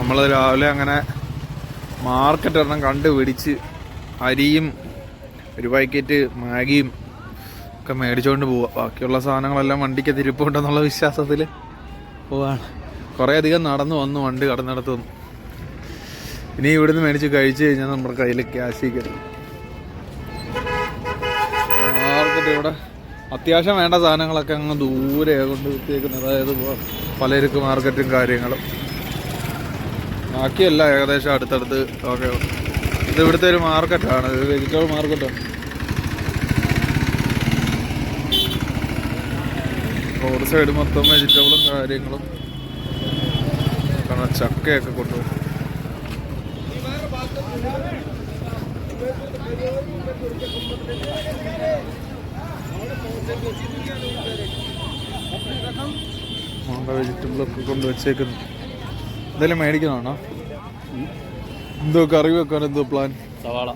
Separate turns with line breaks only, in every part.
നമ്മൾ രാവിലെ അങ്ങനെ മാർക്കറ്റ് ഒരെണ്ണം കണ്ടുപിടിച്ച് അരിയും ഒരു പാക്കറ്റ് മാഗിയും ഒക്കെ മേടിച്ചുകൊണ്ട് പോവുക ബാക്കിയുള്ള സാധനങ്ങളെല്ലാം വണ്ടിക്ക് തിരുപ്പുണ്ടെന്നുള്ള വിശ്വാസത്തിൽ പോവാണ്. കുറേ അധികം നടന്നു വന്നു വണ്ടി കടന്നിടത്തു വന്നു. ഇനി ഇവിടുന്ന് മേടിച്ച് കഴിച്ചു കഴിഞ്ഞാൽ നമ്മുടെ കയ്യിൽ ക്യാഷ് കിട്ടും മാർക്കറ്റ് ഇവിടെ അത്യാവശ്യം വേണ്ട സാധനങ്ങളൊക്കെ അങ്ങ് ദൂരെ കൊണ്ട് വിട്ടേക്കുന്നത് അതായത് പലചരക്ക് മാർക്കറ്റും കാര്യങ്ങളും. ബാക്കിയല്ല ഏകദേശം അടുത്തടുത്ത് ഓക്കെ ഇത് ഇവിടുത്തെ ഒരു മാർക്കറ്റാണ്. ഇത് വെജിറ്റബിൾ മാർക്കറ്റാണ് റോഡ് സൈഡ് മൊത്തം വെജിറ്റബിളും കാര്യങ്ങളും. കാരണം ചക്കയൊക്കെ കൊണ്ടുപോകും വെജിറ്റബിളൊക്കെ കൊണ്ട് വെച്ചേക്കുന്നു. എന്തെങ്കിലും മേടിക്കണോ എന്തോ കറി വെക്കാൻ എന്തോ പ്ലാൻ
സവാള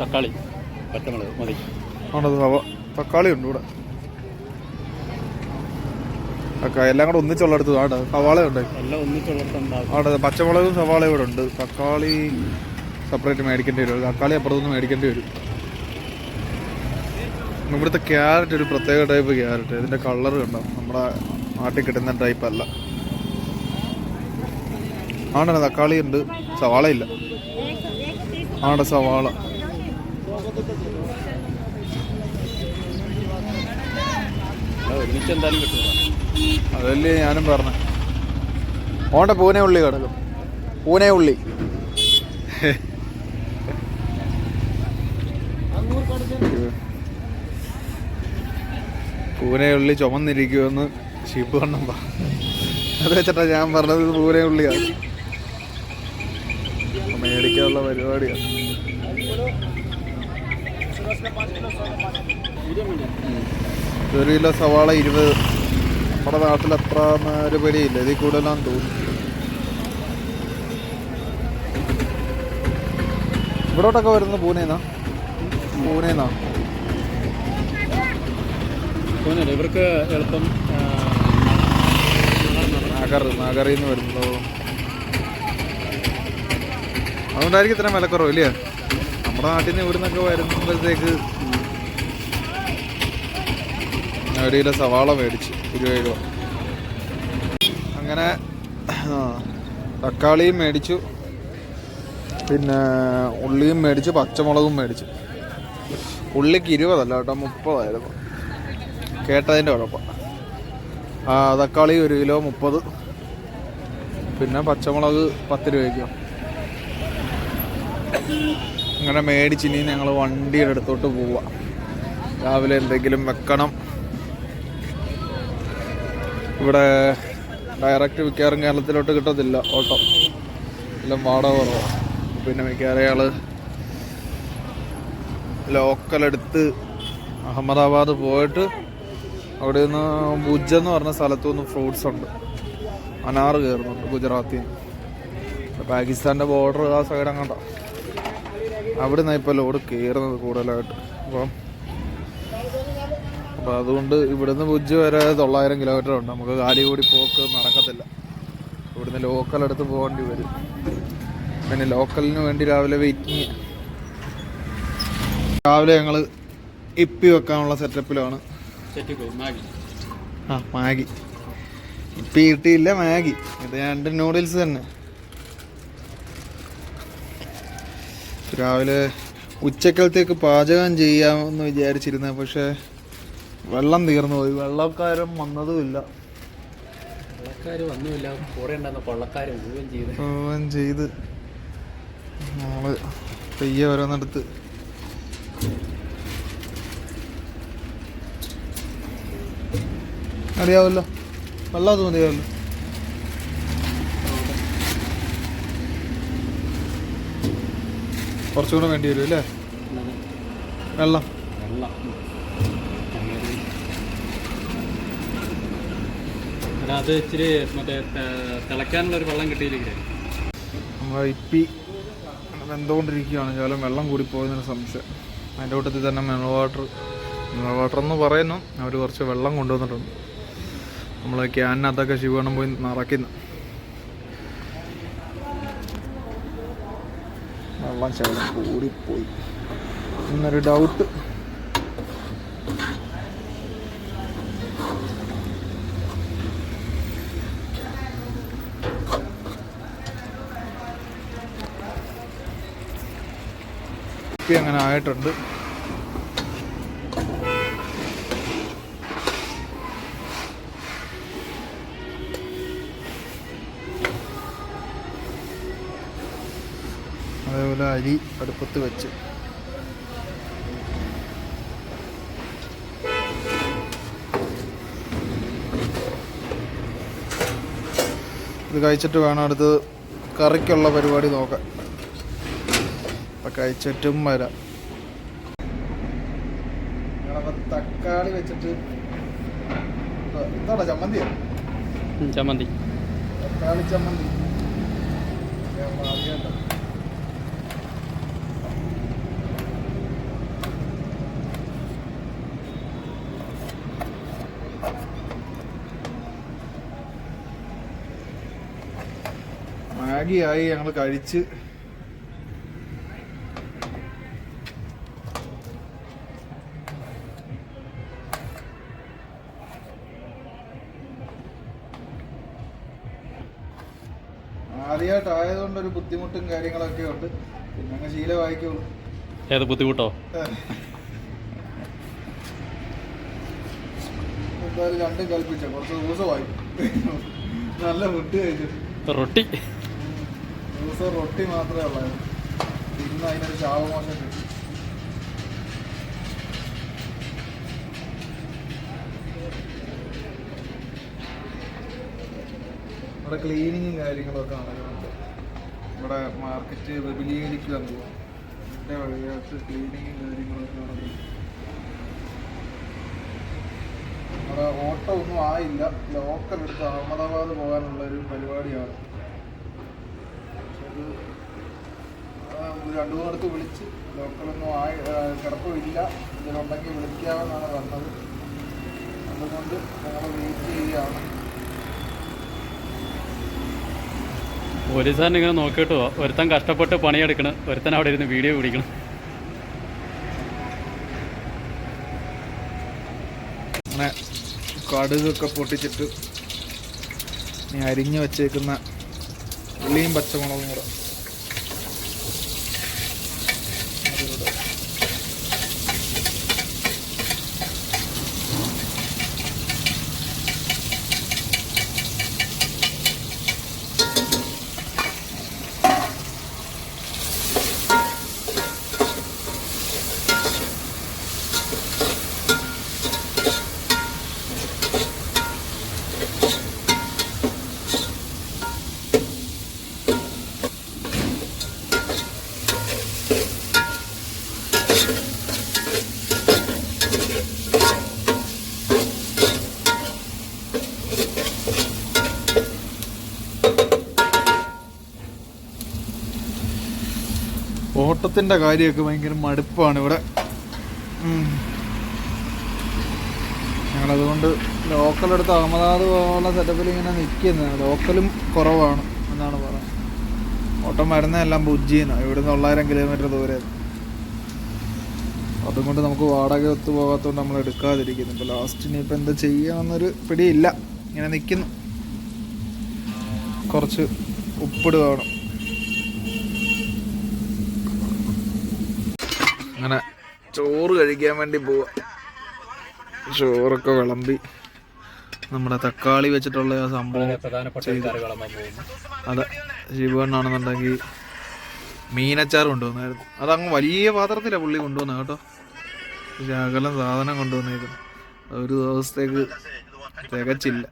തക്കാളി പച്ചമുളക് മതി.
സവ തക്കാളി ഉണ്ട് ഇവിടെ. എല്ലാം കൂടെ ഒന്നിച്ചുള്ളടത്ത് ആടെ സവാള ഉണ്ട്. അവിടെ പച്ചമുളകും സവാള ഇവിടെ ഉണ്ട്. തക്കാളി സെപ്പറേറ്റ് മേടിക്കേണ്ടി വരും. തക്കാളി അപ്പുറത്തുനിന്ന് മേടിക്കേണ്ടി വരും. ഇവിടുത്തെ ക്യാരറ്റ് ഒരു പ്രത്യേക ടൈപ്പ് ക്യാരറ്റ്. ഇതിന്റെ കളർ കണ്ടോ? നമ്മുടെ നാട്ടിൽ കിട്ടുന്ന ടൈപ്പ് അല്ല. ആണ് തക്കാളി ഉണ്ട് സവാള ഇല്ല ആടെ സവാള. അതല്ലേ ഞാനും പറഞ്ഞ. ഓണ്ട പൂനെ ഉള്ളി കിടക്കും പൂനെ ഉള്ളി. പൂനെ ഉള്ളി ചുമന്നിരിക്കുമെന്ന് ഷിപ്പ് കണ്ണം പറഞ്ഞു അത് വെച്ചിട്ടാ ഞാൻ പറഞ്ഞത് പൂനെയുള്ളിയാണ് മേടിക്കാനുള്ള പരിപാടിയാണ്. ഒരു കിലോ സവാള ഇരുപത്. നമ്മുടെ നാട്ടിൽ അത്ര ഒരു വിലയില്ല. ഇതിൽ കൂടുതലാന്ന് തോന്നുന്നു. ഇവിടോട്ടൊക്കെ വരുന്നത് പൂനെന്നാ? പൂനെന്നാ?
ഇവർക്ക് എളുപ്പം നഗർ
നാഗർ നാഗറിൽ നിന്ന് വരുന്നതോ. അതുകൊണ്ടായിരിക്കും ഇത്രയും വിലക്കുറവ് ഇല്ലേ? നമ്മുടെ നാട്ടിൽ നിന്ന് ഇവിടെ നിന്നൊക്കെ വരുമ്പോഴത്തേക്ക് ഒരു കിലോ സവാള മേടിച്ച് ഇരുപത് രൂപ. അങ്ങനെ തക്കാളിയും മേടിച്ചു. പിന്നെ ഉള്ളിയും മേടിച്ചു പച്ചമുളകും മേടിച്ചു. ഉള്ളിക്ക് ഇരുപതല്ല കേട്ടോ മുപ്പതായിരുന്നു. കേട്ടതിന്റെ കുഴപ്പം. ആ തക്കാളി ഒരു കിലോ മുപ്പത്. പിന്നെ പച്ചമുളക് പത്ത് രൂപയ്ക്കോ. അങ്ങനെ മേടിച്ചിനി ഞങ്ങൾ വണ്ടിയുടെ അടുത്തോട്ട് പോവാം. രാവിലെ എന്തെങ്കിലും വെക്കണം. ഇവിടെ ഡയറക്റ്റ് മിക്കവാറും കേരളത്തിലോട്ട് കിട്ടത്തില്ല ഓട്ടോ. എല്ലാം വാടക കുറവാണ് പിന്നെ മിക്കവാറും അയാൾ ലോക്കലെടുത്ത് അഹമ്മദാബാദ് പോയിട്ട് അവിടെ നിന്ന് ഭുജ് എന്ന് പറഞ്ഞ സ്ഥലത്തു നിന്ന് ഫ്രൂട്ട്സ് ഉണ്ട്. അനാറ് കയറുന്നുണ്ട് ഗുജറാത്തിൽ പാകിസ്ഥാന്റെ ബോർഡർ ആ സൈഡ് അങ്ങോട്ടാ. അവിടെ നിന്ന് ഇപ്പോൾ ലോഡ് കയറുന്നത് കൂടുതലായിട്ട്. അപ്പം അപ്പം അതുകൊണ്ട് ഇവിടുന്ന് ഭുജ് വരെ തൊള്ളായിരം കിലോമീറ്റർ ഉണ്ട്. നമുക്ക് കാലി കൂടി പോക്ക് നടക്കത്തില്ല. ഇവിടുന്ന് ലോക്കൽ എടുത്ത് പോകേണ്ടി വരും. പിന്നെ ലോക്കലിന് വേണ്ടി രാവിലെ വെയിറ്റിങ് രാവിലെ ഞങ്ങൾ ഇപ്പി വെക്കാനുള്ള സെറ്റപ്പിലാണ് ആ മാഗി. ഇപ്പി കിട്ടിയില്ല മാഗി. ഇത് രണ്ട് നൂഡിൽസ് തന്നെ. രാവിലെ ഉച്ചക്കലത്തേക്ക് പാചകം ചെയ്യാമെന്ന് വിചാരിച്ചിരുന്ന പക്ഷേ വെള്ളം തീർന്നു പോയി. വെള്ളക്കാരും വന്നതുമില്ല
മുഴുവൻ ചെയ്ത്.
നമ്മൾ പെയ്യ ഓരോന്നെടുത്ത്. അറിയാവല്ലോ വെള്ളം അത് മതിയാവല്ലോ? കുറച്ചുകൂടെ വേണ്ടി വരും അല്ലേ? വെള്ളം.
വെള്ളം. അത് ഇച്ചിരി മറ്റേ തിളയ്ക്കാനുള്ള ഒരു വെള്ളം കിട്ടിയില്ലേ
നമ്മൾ ഇപ്പി വെന്തുകൊണ്ടിരിക്കുകയാണ് ശകലം വെള്ളം കൂടിപ്പോയെന്നൊരു സംശയം. അതിന്റെ കൂട്ടത്തിൽ തന്നെ മിനറൽ വാട്ടർ മിനറൽ വാട്ടർ എന്ന് പറയുന്നു. അവർ കുറച്ച് വെള്ളം കൊണ്ടുവന്നിട്ടുണ്ട്. നമ്മൾ ക്യാനിനകത്തൊക്കെ ശിവണം പോയി നിറയ്ക്കുന്നു. വെള്ളം ശകലം കൂടിപ്പോയി. എന്നൊരു ഡൗട്ട് അങ്ങനെ ആയിട്ടുണ്ട്. അരി അടുപ്പത്ത് വെച്ച്. ഇത് കഴിച്ചിട്ട് വേണം അടുത്ത് കറിക്കുള്ള പരിപാടി നോക്കാം അപ്പം കഴിച്ചിട്ടും വരാം. തക്കാളി വെച്ചിട്ട് എന്താണോ ചമ്മന്തിയോ?
ചമ്മന്തി.
തക്കാളി ചമ്മന്തി. ഞാൻ ആയി ഞങ്ങൾ കഴിച്ച് ആദ്യമായിട്ടായതുകൊണ്ട് ഒരു ബുദ്ധിമുട്ടും കാര്യങ്ങളൊക്കെ ഉണ്ട്. പിന്നെ അങ്ങ് ശീലമായിക്കോളൂ.
ഏത് ബുദ്ധിമുട്ടോ?
എന്തായാലും രണ്ടും കൽപ്പിച്ച. കുറച്ച് ദിവസമായി. നല്ല ഫുഡ് കഴിച്ചു
റൊട്ടി.
ദിവസം റൊട്ടി മാത്രമേ ഉള്ളായിരുന്നു. ഇന്ന് അതിനൊരു ശാപമോശം കിട്ടി. ഇവിടെ ക്ലീനിങ്ങും കാര്യങ്ങളൊക്കെ നടക്കുന്നുണ്ട്. ഇവിടെ മാർക്കറ്റ് വിപുലീകരിക്കുക എന്റെ വഴിയായിട്ട് ക്ലീനിങ്ങും കാര്യങ്ങളൊക്കെ നടക്കുന്നു ഇവിടെ ഓട്ടോ ഒന്നും ആയില്ല. ലോക്കൽ എടുത്ത് അഹമ്മദാബാദ് പോകാനുള്ള ഒരു പരിപാടിയാണ്. ഒരു രണ്ടു മൂന്നിടത്ത് വിളിച്ച് ഡോക്ടറൊന്നും ആയി കിടപ്പില്ല ഇതിലുണ്ടെങ്കിൽ വിളിക്കാമെന്നാണ് പറഞ്ഞത്. അതുകൊണ്ട് ഞങ്ങൾ വെയിറ്റ് ചെയ്യുകയാണ്.
പോലീസുകാരൻ ഇങ്ങനെ നോക്കിയിട്ട് പോവാം ഒരുത്തൻ കഷ്ടപ്പെട്ട് പണിയെടുക്കണം. ഒരുത്തൻ അവിടെ ഇരുന്ന് വീഡിയോ പിടിക്കണം.
അങ്ങനെ കടുകൊക്കെ പൊട്ടിച്ചിട്ട് അരിഞ്ഞു വെച്ചേക്കുന്ന ഉള്ളിയും പച്ചമുളകും കൂടെ. ഓട്ടത്തിന്റെ കാര്യമൊക്കെ ഭയങ്കര മടുപ്പാണ് ഇവിടെ. ഞങ്ങളതുകൊണ്ട് ലോക്കൽ എടുത്ത് അഹമ്മദാബാദ് പോകാനുള്ള സെറ്റപ്പിൽ ഇങ്ങനെ നിൽക്കുന്നത് ലോക്കലും കുറവാണ് എന്നാണ് പറയുന്നത്. ഓട്ടം വരുന്നതെല്ലാം ബുജ്ജിന്ന്. ഇവിടെ നിന്ന് തൊള്ളായിരം കിലോമീറ്റർ ദൂരെ അതുകൊണ്ട് നമുക്ക് വാടക ഒത്തു പോകാത്തതുകൊണ്ട് നമ്മൾ എടുക്കാതിരിക്കുന്നു. ഇപ്പോൾ ലാസ്റ്റ് ഇനിയിപ്പോൾ എന്താ ചെയ്യാമെന്നൊരു പിടിയില്ല. ഇങ്ങനെ നിൽക്കുന്നു കുറച്ച് ഉപ്പിട് വേണം അങ്ങനെ ചോറ് കഴിക്കാൻ വേണ്ടി പോവാ. ചോറൊക്കെ വിളമ്പി നമ്മുടെ തക്കാളി വെച്ചിട്ടുള്ള ആ സംഭവം അതെ ശിവണ്ണാണെന്നുണ്ടെങ്കിൽ മീനച്ചാർ കൊണ്ടുവന്നായിരുന്നു. അതങ്ങ് വലിയ പാത്രത്തിലാണ് പുള്ളി കൊണ്ടുവന്നത് കേട്ടോ. ശകലം സാധനം കൊണ്ടുവന്നേക്കുന്നു. ഒരു ദിവസത്തേക്ക് തികച്ചില്ല.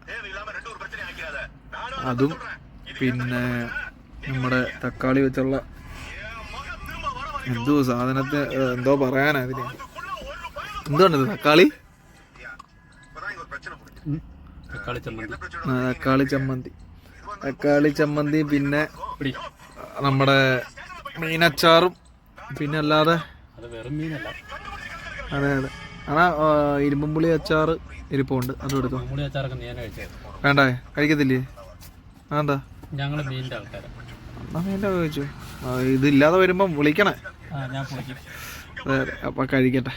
അതും പിന്നെ നമ്മുടെ തക്കാളി വെച്ചുള്ള എന്തോ സാധനത്തെ എന്തോ പറയാനാ ഇതിന്. എന്തുകൊണ്ട് തക്കാളി?
തക്കാളി ചമ്മന്തി.
തക്കാളി ചമ്മന്തി. തക്കാളി ചമ്മന്തി പിന്നെ നമ്മുടെ മീനച്ചാറും പിന്നെ അല്ലാതെ?
അത്
അതെ ആണാ ഇരുമ്പുള്ളി അച്ചാറ് ഇരിപ്പുണ്ട്. അത്
കൊടുക്കും
വേണ്ട? കഴിക്കത്തില്ലേ? അതെന്താ?
ഞങ്ങൾ മീന്റെ ആൾക്കാരാണ്
എന്നാ മീന്റെ കഴിച്ചു ആ, ഇതില്ലാതെ വരുമ്പം വിളിക്കണേ.
ഞാൻ
അപ്പം കഴിക്കട്ടെ.